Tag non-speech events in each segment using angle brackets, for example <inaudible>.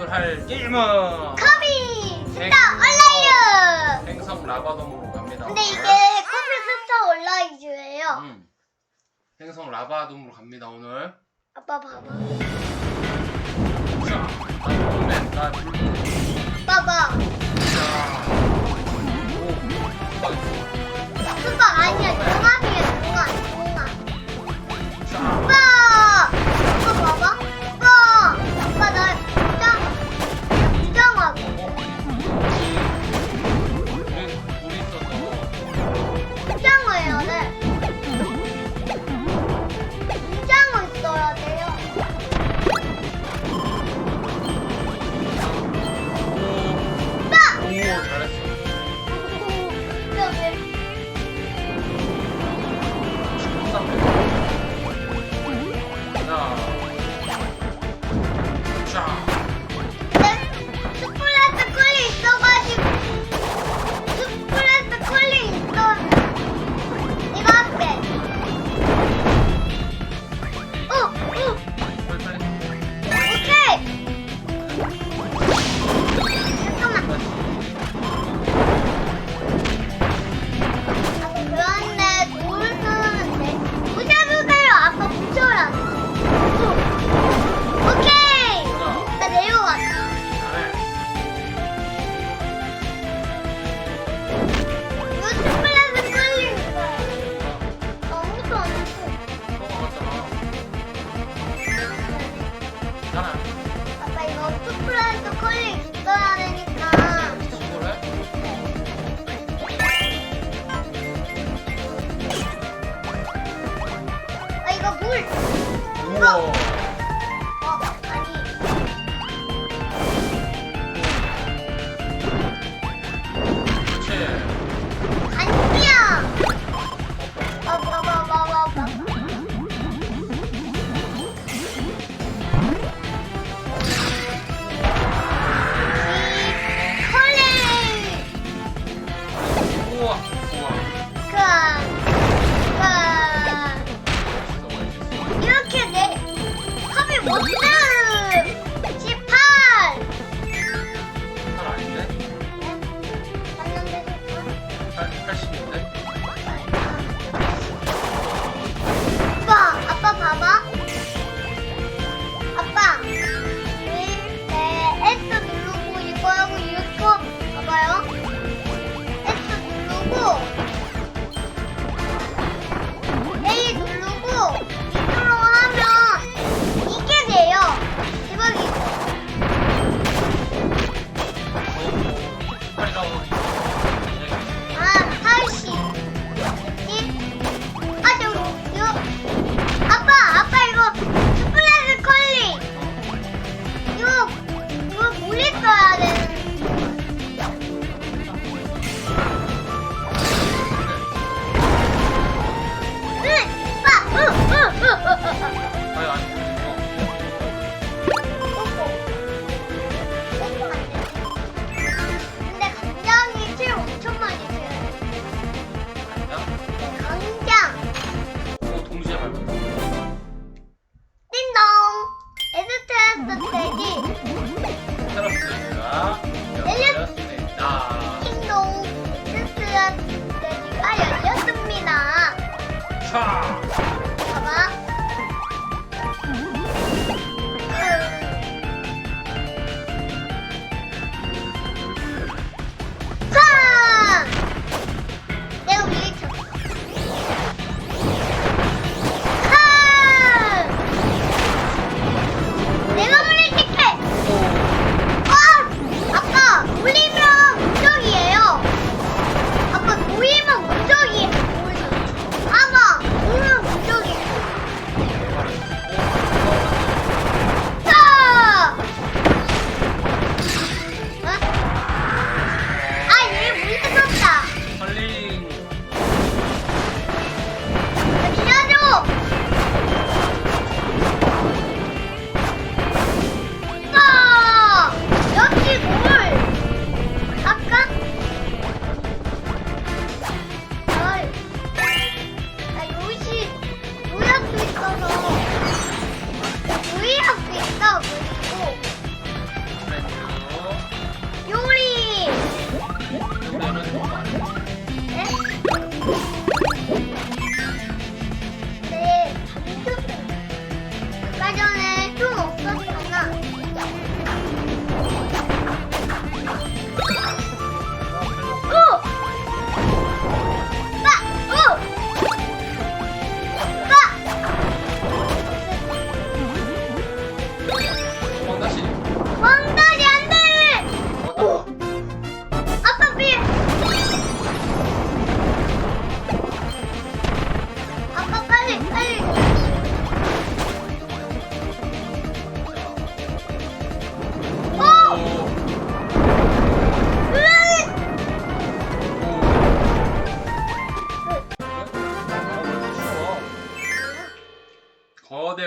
오늘 할 게임은 커비 스타 온라인 행성 라바돔으로 갑니다. 근데 이게 네. 커비 스타 온라인이에요. 음. 행성 라바돔으로 갑니다 오늘. 아빠 봐봐. 자, 나 불맨, 나 불맨. 봐봐. 자, 오, 오, 오, 아, 오. 금방 아니야.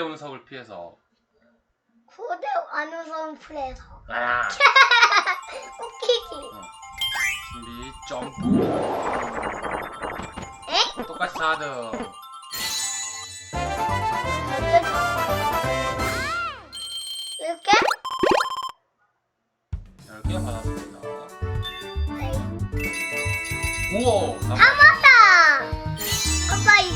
운석을 피해서 고대 안우성 프레서. 아, <laughs> 웃기지? 준비 점프 에? 똑같이 4등 이렇게? 10개 받았습니다 네. 우와 아! 아빠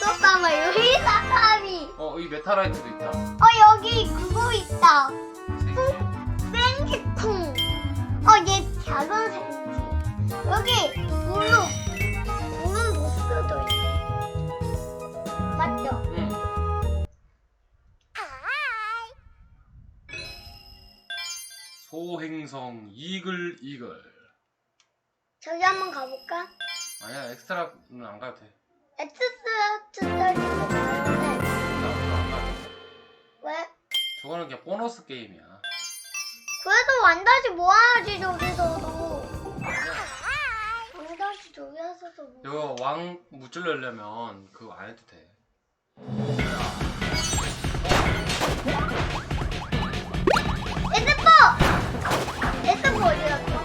이것 봐봐 여기 사람이 어, 이 메타라이트도 있다. 어 여기 그거 있다. 생지콩 어얘 작은 생지 여기 물로 물은 보스도 있네. 맞죠? 응. 소행성 이글 이글. 저기 한번 가볼까? 아니야 엑스트라는 안 가도 돼 엑스스트 떨리고 가는데 나도 안돼 왜? 저거는 그냥 보너스 게임이야 그래도 완다시 모아야지 저기서도 완다시 저기 와서도 뭐 이거 왕 무찔러려면 그거 안 해도 돼 에스포! 에스포 어디 갔어?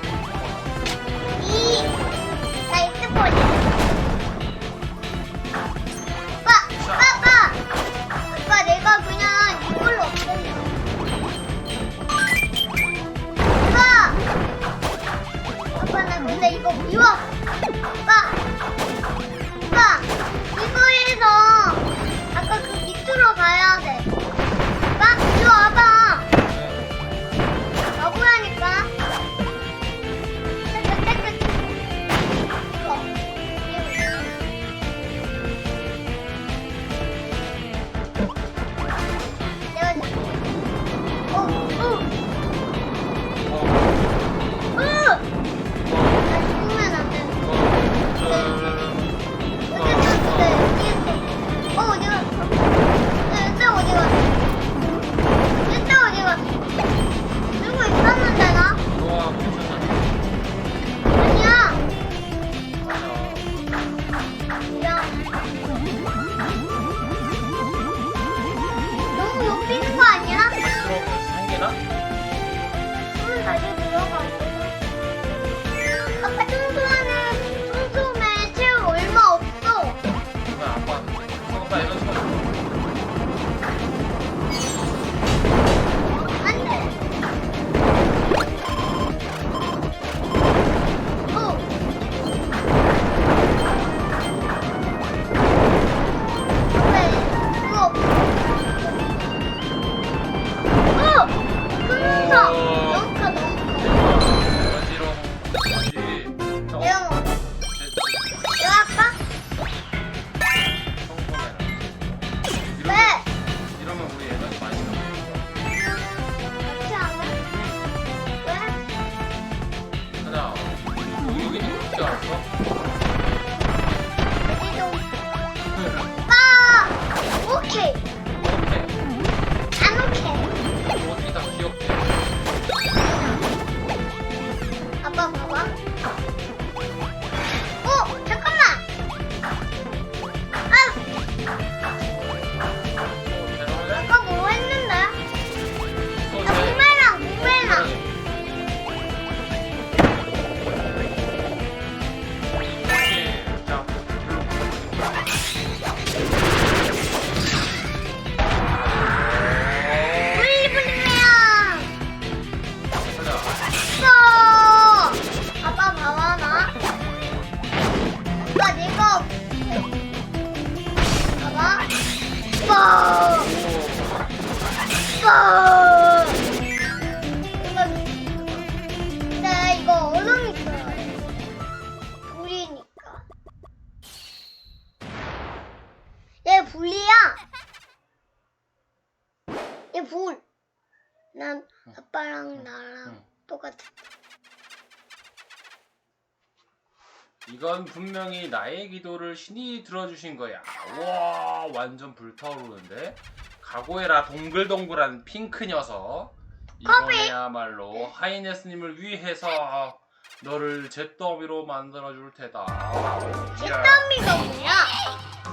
이건 분명히 나의 기도를 신이 들어주신 거야. 와, 완전 불타오르는데. 각오해라, 동글동글한 핑크 녀석. 이번에야말로 하이네스님을 위해서 너를 잿더미로 만들어줄 테다. 땀이가 뭐야?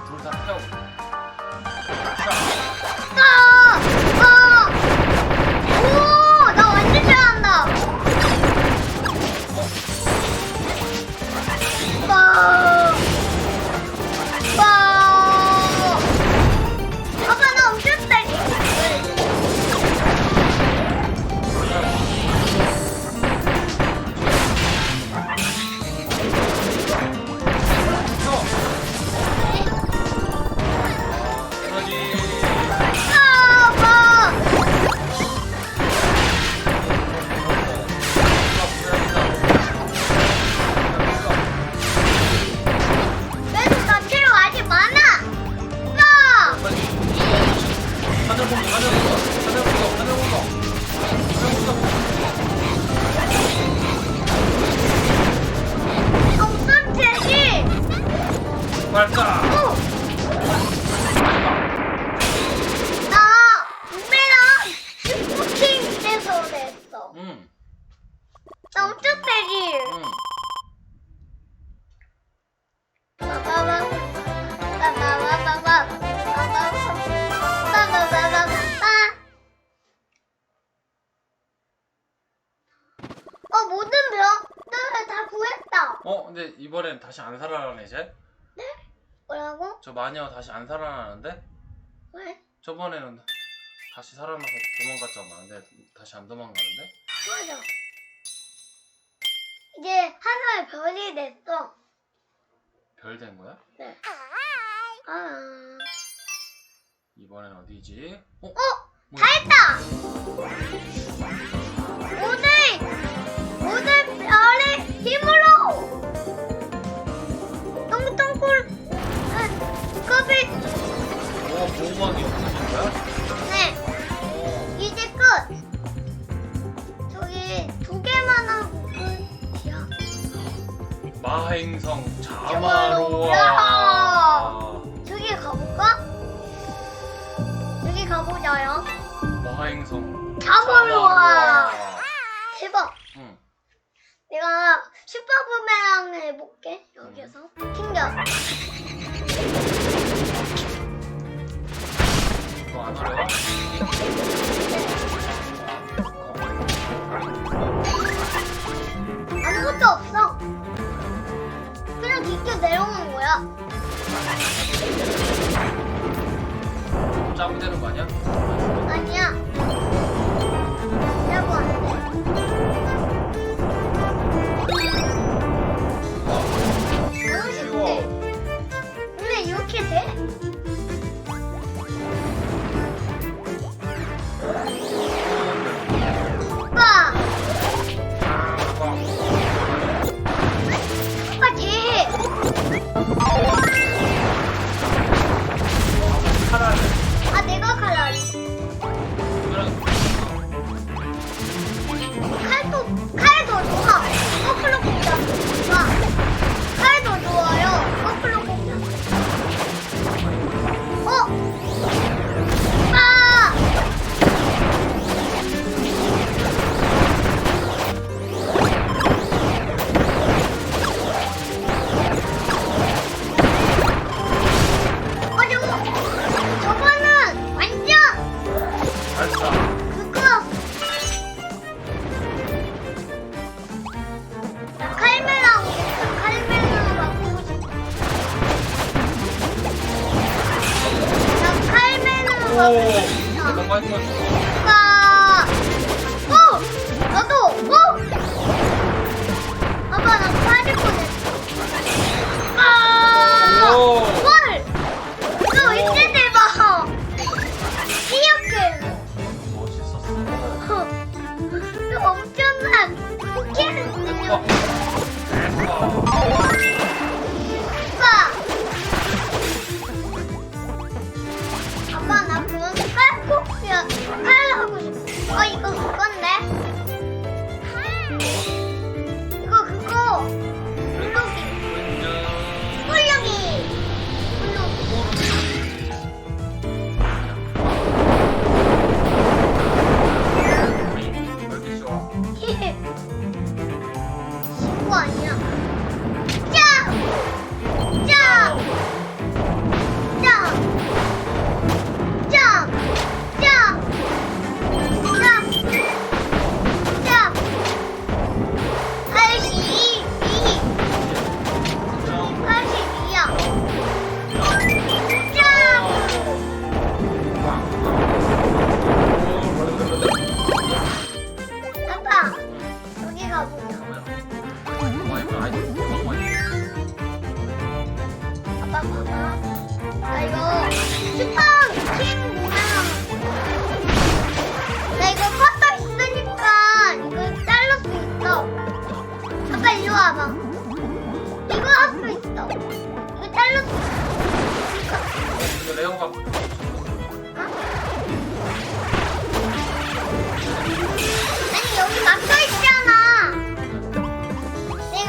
불다 태워. 오! 나 부메랑 슈퍼킹 돼서 냈어. 응, 나 엄청? 응. 근데 이번엔 다시 안 살아나네 이제? 뭐라고? 저 마녀 다시 안 살아나는데? 왜? 저번에는 다시 살아나서 도망갔잖아. 근데 다시 안 도망가는데? 맞아. 이제 하늘 별이 됐어. 별 된 거야? 네. 아, 이번엔 어디지? 어? 어, 뭐야? 다 했다. 오늘 오늘 별의 힘으로 오, 보호막이 없어진 거야? 네 어, 이제 끝. 저기 두 개만 하고 끝이야. 마행성. 자마로와 저기 가볼까? 여기 가보자요. 마행성 자마로와. 대박. 응. 내가 슈퍼부메랑을 해볼게. 여기서 튕겨. 아무것도 없어. 그냥 깊게 내려오는 거야. 짜면 되는 거 아니야? 아니야. 이라고 안 돼. 너무 쉽지? 근데 이렇게 돼?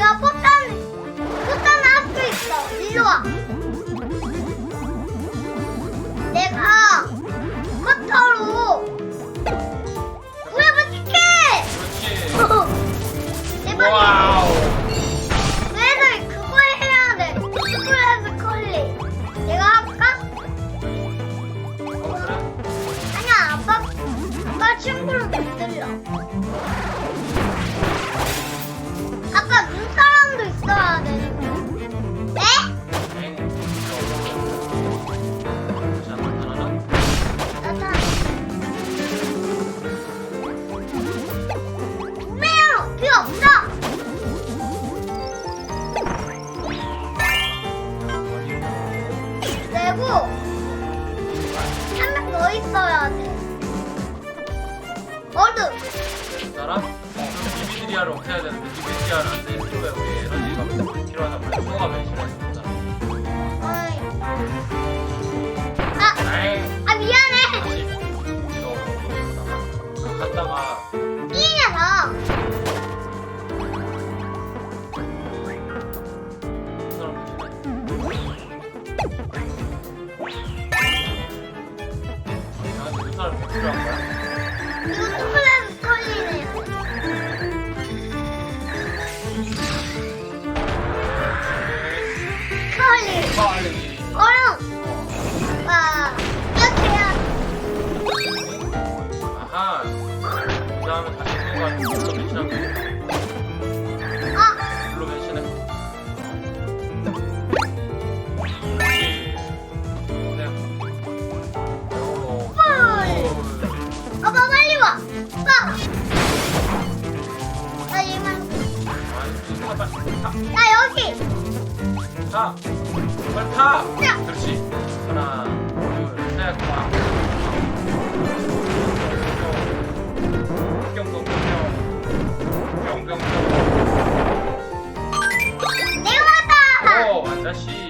내가 꽃단 꽃단 앞에 있어. 일로 와. Let's go. 다시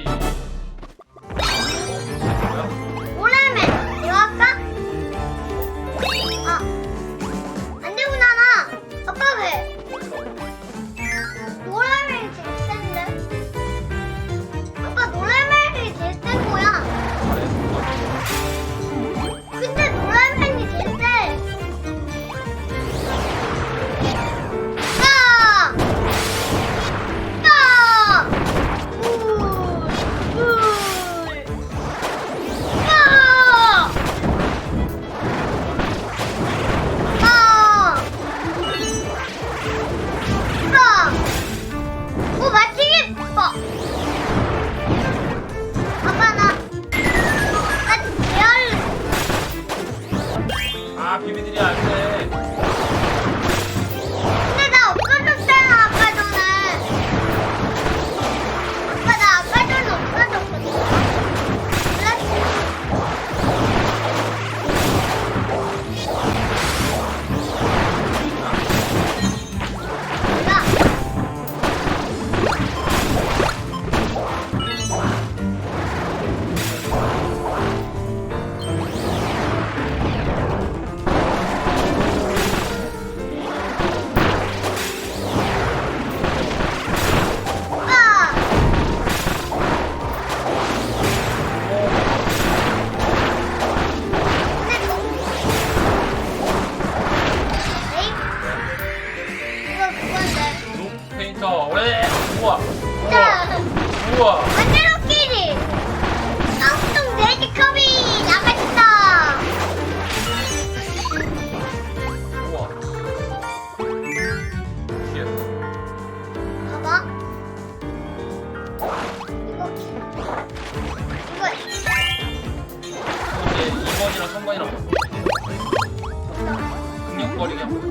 능력거리기 한번.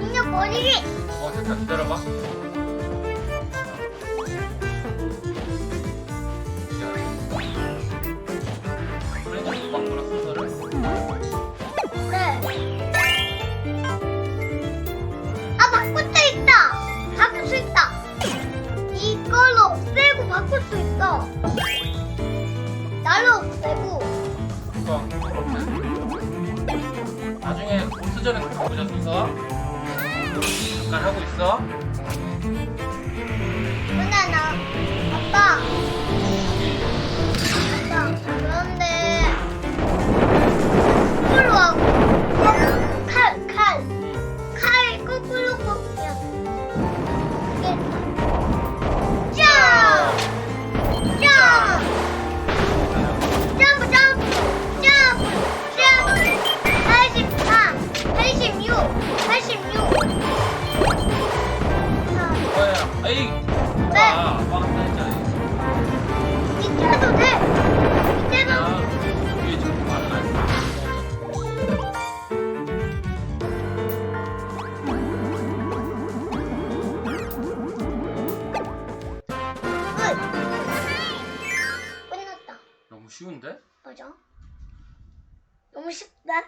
인력 버리기. 어, 됐다. 기다려봐. 프렌즈 바꾸라 순서를. 네. 아 바꿀 수 있다. 바꿀 수 있다. 이걸로 없애고 바꿀 수 있어. 날로 없애고. 어, 그렇게. 가보자 순서. 잠깐 하고 있어. 너무 쉬운데? 맞아 너무 쉽다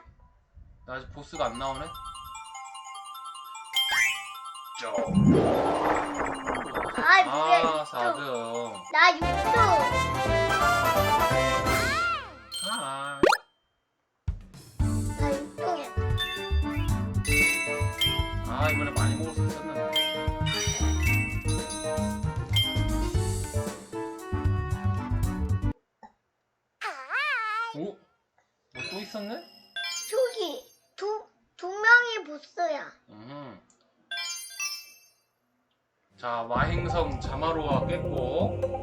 나 아직 보스가 안 나오네. 쩌. 아이 뭐야 아, 6등 4등. 나 6등 아, 나 6등이야 아 이번에 많이 있었는 있었네? 저기 두, 두 명이 보스야 음. 자, 마행성 자마로가 깼고